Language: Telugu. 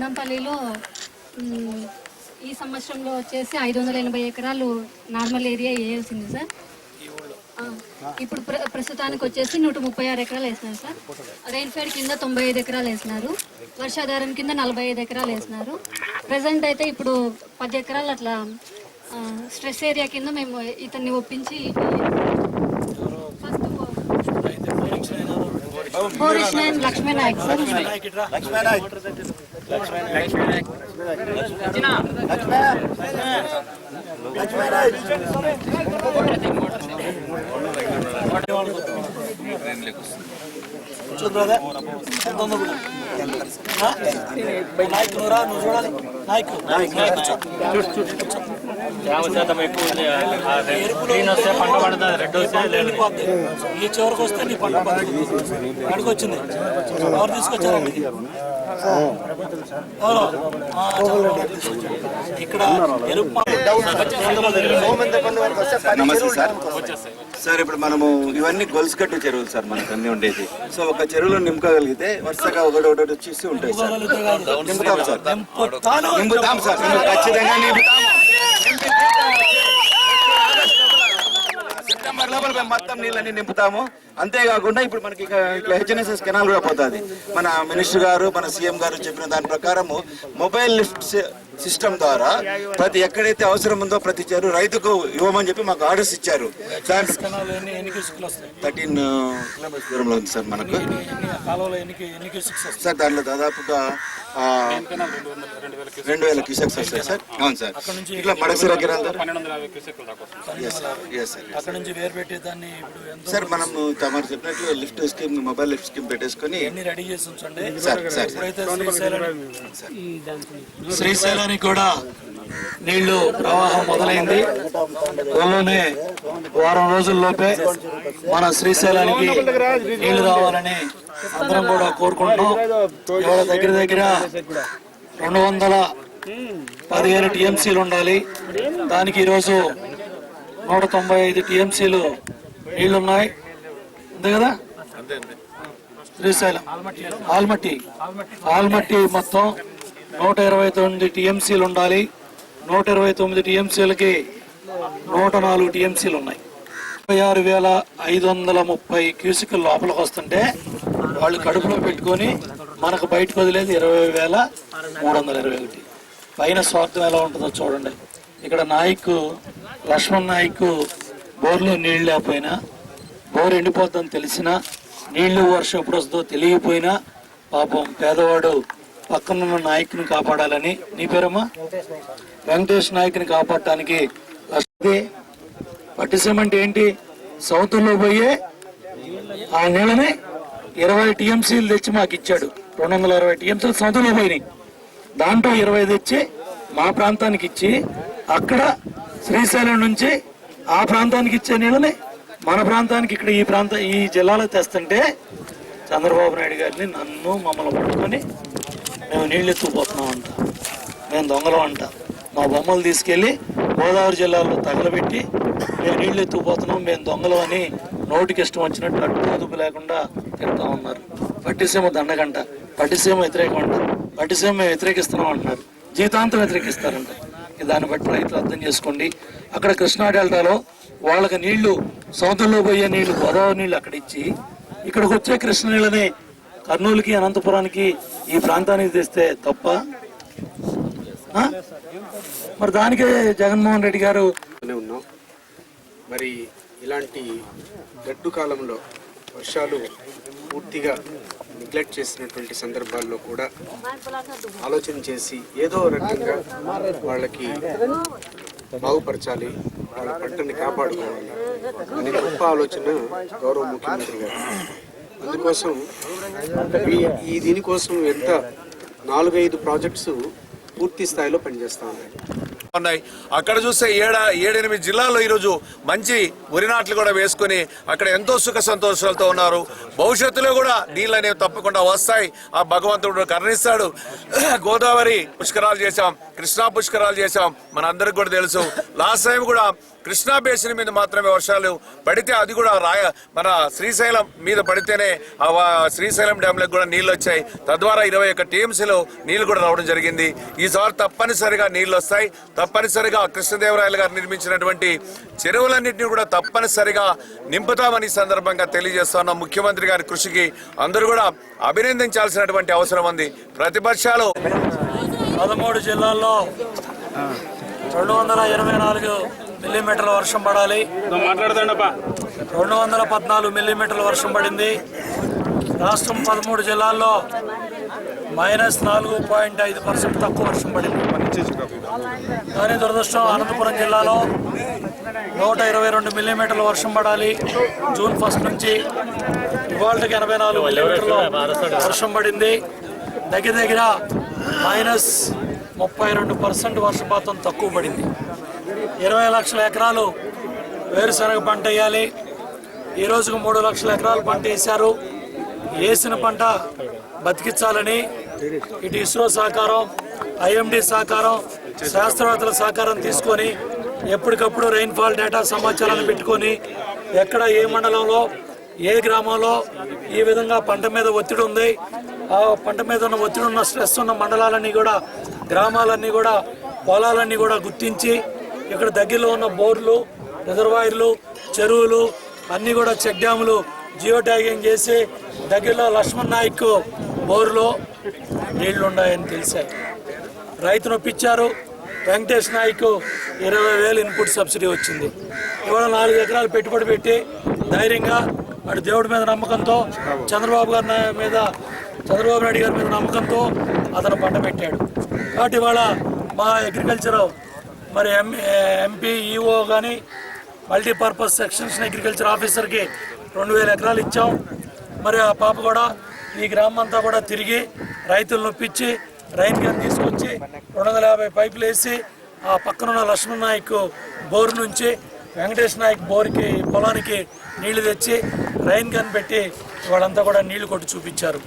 గుండంపల్లిలో మ్, ఈ సంవత్సరంలో వచ్చేసి ఐదు వందల ఎనభై ఎకరాలు నార్మల్ ఏరియా వేయాల్సింది సార్. ఇప్పుడు ప్ర ప్రస్తుతానికి వచ్చేసి నూట ముప్పై ఆరు ఎకరాలు వేసినారు సార్. రెయిన్ ఫెడ్ కింద తొంభై ఐదు ఎకరాలు వేసినారు. వర్షాధారం కింద నలభై ఐదు ఎకరాలు వేసినారు. ప్రజెంట్ అయితే ఇప్పుడు పది ఎకరాలు అట్లా స్ట్రెస్ ఏరియా కింద మేము ఇతన్ని ఒప్పించి ఫస్ట్ బోరిష్ నాయన్ లక్ష్మీ నాయక్ సార్. కూర్చో బ్రదర్ ఎంత ఉందో నాయకు నువ్వు చూడాలి తేమ శాతం ఎక్కువ ఉంది. గ్రీన్ వస్తే పంట పడుతుంది రెడ్ వస్తే. ఈ చివరికి వస్తే నీ పంట వచ్చింది. ఎవరు తీసుకొచ్చారండి. ఇక్కడ నమస్తే సార్ సార్ ఇప్పుడు మనము ఇవన్నీ గొలుసు కట్టు చెరువులు సార్ మనకు అన్ని ఉండేది. సో ఒక చెరువులో నింపుకోగలిగితే వరుసగా ఒకటి ఒకటి వచ్చేసి ఉంటాయి సార్. నింపుతాం సార్. నింపుతాం సార్ ఖచ్చితంగా నింపుతాం సెప్టెంబర్ లోపల మొత్తం నీళ్ళని నింపుతాము. అంతేకాకుండా ఇప్పుడు మనకి ఇక ఇట్లా హెచ్ఎన్ఎస్ఎస్ కెనాల్ కూడా పోతుంది. మన మినిస్టర్ గారు మన సీఎం గారు చెప్పిన దాని ప్రకారము మొబైల్ లిఫ్ట్ సిస్టమ్ ద్వారా ప్రతి ఎక్కడైతే అవసరం ఉందో ప్రతి చెరువు రైతుకు ఇవ్వమని చెప్పి మాకు ఆర్డర్స్ ఇచ్చారు. థర్టీన్ కిలోమీటర్స్ దూరంలో ఉంది సార్ మనకు. సార్ దాంట్లో దాదాపుగా రెండు వేల క్యూసెక్స్ వస్తాయి. సార్. అవును సార్. ఇట్లా మడసిర కిరాలు ఎస్ సార్ సార్ మనం తమరు చెప్పినట్లు lift scheme mobile lift scheme పెట్టేసుకొని అన్ని రెడీ చేసి ఉంచండి? Sir sir. ఇప్పుడైతే శ్రీశైలం శ్రీశైలానికి కూడా నీళ్ళు ప్రవాహం మొదలైంది. త్వరలోనే వారం రోజుల్లోపే మన శ్రీశైలానికి నీళ్ళు రావాలని అందరం కూడా కోరుకుంటున్నాం. ఇవాళ దగ్గర దగ్గర రెండు వందల పదిహేను టీఎంసీలు ఉండాలి. దానికి ఈరోజు నూట తొంభై ఐదు టీఎంసీలు నీళ్ళున్నాయి. అంతే కదా? శ్రీశైలం. ఆల్మట్టి. ఆల్మట్టి మొత్తం నూట ఇరవై తొమ్మిది టీఎంసీలు ఉండాలి. నూట ఇరవై తొమ్మిది టీఎంసీలకి నూట నాలుగు టీఎంసీలు ఉన్నాయి. ముప్పై ఆరు వేల ఐదు వందల ముప్పై క్యూసికల్ లోపలికి వస్తుంటే వాళ్ళు కడుపులో పెట్టుకొని మనకు బయటకు వదిలేదు ఇరవై వేల మూడు వందల ఇరవై ఒకటి. పైన స్వార్థం ఎలా ఉంటుందో చూడండి. ఇక్కడ నాయక్ లక్ష్మణ్ నాయక్ బోర్లో నీళ్ళు లేకపోయినా బోర్ ఎండిపోద్దని తెలిసినా నీళ్ళు వర్షం ఎప్పుడు వస్తుందో తెలియకపోయినా పాపం పేదవాడు పక్కనున్న నాయకుని కాపాడాలని. నీ పేరమ్మా? వెంకటేష్ నాయకుని కాపాడటానికి లక్ష్మీ పట్టిసీమ అంటే ఏంటి? సౌత్లో పోయే ఆ నీళ్ళని ఇరవై టీఎంసీలు తెచ్చి మాకు ఇచ్చాడు. రెండు వందల ఇరవై టీఎంసీలు సౌత్లో పోయినాయి. దాంట్లో ఇరవై తెచ్చి మా ప్రాంతానికి ఇచ్చి అక్కడ శ్రీశైలం నుంచి ఆ ప్రాంతానికి ఇచ్చే నీళ్ళని మన ప్రాంతానికి ఇక్కడ ఈ ప్రాంతం ఈ జిల్లాలో తెస్తుంటే చంద్రబాబు నాయుడు గారిని నన్ను మమ్మల్ని పట్టుకొని మేము నీళ్ళు ఎత్తుకుపోతున్నాం అంట మేము దొంగలం అంట. మా బొమ్మలు తీసుకెళ్ళి గోదావరి జిల్లాలో తగలబెట్టి మేము నీళ్ళు ఎత్తుకుపోతున్నాం మేము దొంగలు అని నోటికి ఇష్టం వచ్చినట్టు అడ్డు అదుపు లేకుండా తిడతా ఉన్నారు. పట్టిసీమ దండగంట పట్టిసీమ వ్యతిరేకం అంట. పట్టిసీమ మేము వ్యతిరేకిస్తున్నాం అంటున్నారు. జీతాంతం వ్యతిరేకిస్తారంట. దాన్ని బట్టి రైతులు అర్థం చేసుకోండి. అక్కడ కృష్ణా డెల్టాలో వాళ్ళకి నీళ్ళు సముద్రంలో పోయే నీళ్ళు గోదావరి నీళ్ళు అక్కడ ఇచ్చి ఇక్కడికి వచ్చే కృష్ణ నీళ్ళని కర్నూలుకి అనంతపురానికి ఈ ప్రాంతానికి తెస్తే తప్ప మరి దానికే జగన్మోహన్ రెడ్డి గారు ఉన్నాం. మరి ఇలాంటి గడ్డు కాలంలో వర్షాలు పూర్తిగా నెగ్లెక్ట్ చేసినటువంటి సందర్భాల్లో కూడా ఆలోచన చేసి ఏదో రకంగా వాళ్ళకి బాగుపరచాలి. వాళ్ళ పంటని కాపాడుకోవాలి. అనే గొప్ప ఆలోచన గౌరవ ముఖ్యమంత్రి గారు. అందుకోసం ఈ- దీనికోసం ఎంత నాలుగైదు ప్రాజెక్ట్స్ పూర్తి స్థాయిలో పనిచేస్తా ఉన్నాయి. ఉన్నాయి. అక్కడ చూస్తే ఏడ ఏడెనిమిది జిల్లాల్లో ఈరోజు మంచి వరి నాట్లు కూడా వేసుకుని అక్కడ ఎంతో సుఖ సంతోషాలతో ఉన్నారు. భవిష్యత్తులో కూడా నీళ్ళు అనేవి తప్పకుండా వస్తాయి. ఆ భగవంతుడు కరుణిస్తాడు. గోదావరి పుష్కరాలు చేశాం కృష్ణా పుష్కరాలు చేశాం మన అందరికి కూడా తెలుసు. లాస్ట్ టైం కూడా కృష్ణా బేసిన్ మీద మాత్రమే వర్షాలు పడితే అది కూడా రాయ మన శ్రీశైలం మీద పడితేనే ఆ శ్రీశైలం డ్యామ్లకు కూడా నీళ్ళు వచ్చాయి. తద్వారా ఇరవై ఒక్క టీఎంసీలో నీళ్ళు కూడా రావడం జరిగింది. ఈసారి తప్పనిసరిగా నీళ్ళు వస్తాయి. తప్పనిసరిగా కృష్ణదేవరాయలు గారు నిర్మించినటువంటి చెరువులన్నింటినీ కూడా తప్పనిసరిగా నింపుతామని సందర్భంగా తెలియజేస్తున్న ముఖ్యమంత్రి గారి కృషికి అందరూ కూడా అభినందించాల్సినటువంటి అవసరం ఉంది. ప్రతిపక్షాలు పదమూడు జిల్లాల్లో రెండు వందల ఇరవై నాలుగు మిల్లీమీటర్ల వర్షం పడాలి. రెండు వందల పద్నాలుగు మిల్లీమీటర్ల వర్షం పడింది. రాష్ట్రం పదమూడు జిల్లాల్లో మైనస్ నాలుగు పాయింట్ ఐదు పర్సెంట్ తక్కువ వర్షం పడింది. కానీ దురదృష్టం అనంతపురం జిల్లాలో నూట ఇరవై రెండు మిల్లీమీటర్ల వర్షం పడాలి. జూన్ ఫస్ట్ నుంచి ఇవాళకి ఎనభై నాలుగు మిల్లీమీటర్ల వర్షం పడింది. దగ్గర దగ్గర మైనస్ ముప్పై రెండు పర్సెంట్ వర్షపాతం తక్కువ పడింది. ఇరవై లక్షల ఎకరాలు వేరుశనగ పంట వేయాలి. ఈ రోజుకు మూడు లక్షల ఎకరాలు పంట వేశారు. వేసిన పంట బతికించాలని ఇటు ఇస్రో సహకారం ఐఎండి సహకారం శాస్త్రవేత్తల సహకారం తీసుకొని ఎప్పటికప్పుడు రెయిన్ఫాల్ డేటా సమాచారాన్ని పెట్టుకొని ఎక్కడ ఏ మండలంలో ఏ గ్రామంలో ఈ విధంగా పంట మీద ఒత్తిడి ఉంది ఆ పంట మీద ఉన్న ఒత్తిడి ఉన్న స్ట్రెస్ ఉన్న మండలాలన్నీ కూడా గ్రామాలన్నీ కూడా పొలాలన్నీ కూడా గుర్తించి ఇక్కడ దగ్గరలో ఉన్న బోర్లు రిజర్వాయర్లు చెరువులు అన్నీ కూడా చెక్ డ్యాములు జియో ట్యాగింగ్ చేసి దగ్గరలో లక్ష్మణ్ నాయక్ బోర్లో నీళ్ళు ఉన్నాయని తెలిసాయి. రైతును ఒప్పించారు. వెంకటేష్ నాయక్ ఇరవై వేలు ఇన్పుట్ సబ్సిడీ వచ్చింది. ఇవాళ నాలుగు ఎకరాలు పెట్టుబడి పెట్టి ధైర్యంగా అటు దేవుడి మీద నమ్మకంతో చంద్రబాబు గారి మీద చంద్రబాబు నాయుడు గారి మీద నమ్మకంతో అతను పంట పెట్టాడు. కాబట్టి ఇవాళ మా అగ్రికల్చర్ మరి ఎం ఎంపీ ఈఓ కానీ మల్టీపర్పస్ సెక్షన్స్ అగ్రికల్చర్ ఆఫీసర్కి రెండు వేల ఎకరాలు ఇచ్చాం. మరి ఆ పాప కూడా ఈ గ్రామం అంతా కూడా తిరిగి రైతులను నొప్పించి రైన్ గన్ తీసుకొచ్చి రెండు వందల యాభై పైపులు వేసి ఆ పక్కనున్న లక్ష్మణ్ నాయక్ బోర్ నుంచి వెంకటేష్ నాయక్ బోర్కి పొలానికి నీళ్ళు తెచ్చి రైన్ గన్ పెట్టి వాళ్ళంతా కూడా నీళ్ళు కొట్టి చూపించారు.